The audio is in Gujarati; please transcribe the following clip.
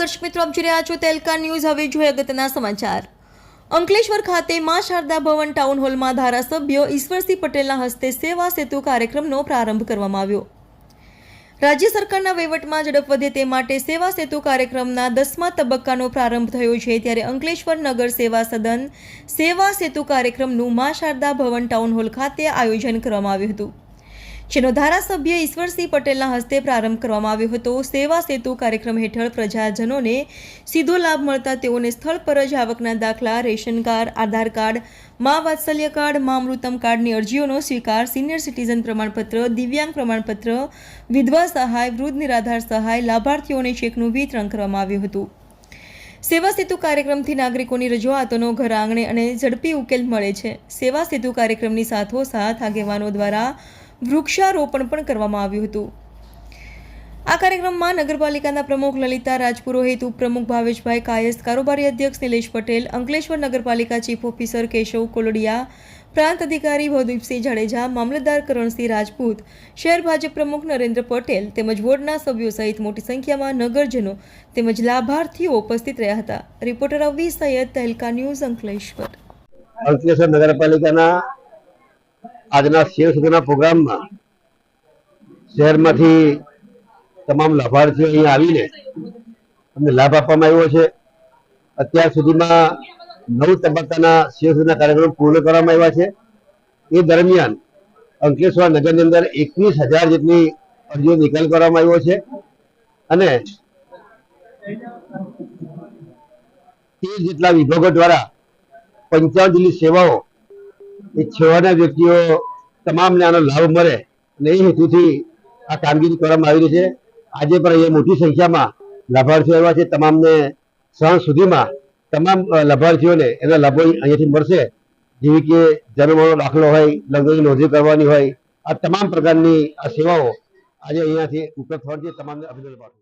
દર્શક મિત્રો, આપ જોઈ રહ્યા છો તેલકા ન્યૂઝ. હવે જોઈએ અગત્યના સમાચાર. અંકલેશ્વર ખાતે માં શારદા ભવન ટાઉન હોલમાં ધારાસભ્ય ઈશ્વરસિંહ પટેલના હસ્તે સેવા સેતુ કાર્યક્રમનો પ્રારંભ કરવામાં આવ્યો. રાજ્ય સરકારના વહીવટમાં ઝડપ વધે તે માટે સેવા સેતુ કાર્યક્રમના દસમા તબક્કાનો પ્રારંભ થયો છે, ત્યારે અંકલેશ્વર નગર સેવા સદન સેવા સેતુ કાર્યક્રમનું માં શારદા ભવન ટાઉન હોલ ખાતે આયોજન કરવામાં આવ્યું હતું. જેનો ધારાસભ્ય ઈશ્વરસિંહ પટેલના હસ્તે પ્રારંભ કરવામાં આવ્યો હતો. સેવા સેતુ કાર્યક્રમ હેઠળ પ્રજાજનોને સીધો લાભ મળતા તેઓને સ્થળ પર જ આવકના દાખલા, રેશન કાર્ડ, આધાર કાર્ડ, મા વાત્સલ્ય કાર્ડ, મા અમૃતમ કાર્ડની અરજીઓનો સ્વીકાર, સિનિયર સિટીઝન પ્રમાણપત્ર, દિવ્યાંગ પ્રમાણપત્ર, વિધવા સહાય, વૃદ્ધ નિરાધાર સહાય લાભાર્થીઓને ચેકનું વિતરણ કરવામાં આવ્યું હતું. સેવા સેતુ કાર્યક્રમથી નાગરિકોની રજૂઆતોનો ઘર આંગણે અને ઝડપી ઉકેલ મળે છે. સેવા સેતુ કાર્યક્રમની સાથોસાથ આગેવાનો દ્વારા વૃક્ષારોપણ પણ કરવામાં આવ્યું હતું. આ કાર્યક્રમમાં નગરપાલિકાના પ્રમુખ લલિતા રાજપુરોહિત ઉપપ્રમુખ ભાવેશભાઈ કાયસ્થ, કારોબારી અધ્યક્ષ નિલેશ પટેલ, અંકલેશ્વર નગરપાલિકા ચીફ ઓફિસર કેશવ કોલડિયા, પ્રાંત અધિકારી ભવદીપસિંહ જાડેજા, મામલતદાર કરણસિંહ રાજપૂત, શહેર ભાજપ પ્રમુખ નરેન્દ્ર પટેલ તેમજ વોર્ડના સભ્યો સહિત મોટી સંખ્યામાં નગરજનો તેમજ લાભાર્થીઓ ઉપસ્થિત રહ્યા હતા. Reporter Avi Sayed Tehelka news Ankleshwar. Ankleshwar નગરપાલિકાના આજના શેર સુધીના પ્રોગ્રામમાં શહેરમાંથી તમામ લાભાર્થીઓ અહીંયા આવીને અમને લાભ આપવામાં આવ્યો છે. અત્યાર સુધીમાં નવ તબક્કાના શેર સુધીના કાર્યક્રમ પૂર્ણ કરવામાં આવ્યા છે. એ દરમિયાન અંકલેશ્વર નગરની અંદર એકવીસ હજાર જેટલી અરજીઓ નિકાલ કરવામાં આવ્યો છે. અને તેર જેટલા વિભાગો દ્વારા પંચાવન જેટલી સેવાઓ છેવાના વ્યક્તિઓ તમામને આનો લાભ મળે અને એ હેતુથી આ કામગીરી કરવામાં આવી રહી છે. આજે પણ અહીંયા મોટી સંખ્યામાં લાભાર્થીઓ આવ્યા છે. તમામને સાંજ સુધીમાં તમામ લાભાર્થીઓને એના લાભો અહીંયાથી મળશે. જેવી કે જન્મનો દાખલો હોય, લગ્નની નોંધણી કરવાની હોય, આ તમામ પ્રકારની આ સેવાઓ આજે અહીંયાથી ઉપલબ્ધ થવાની છે. તમામને અભિનંદન પાઠવું.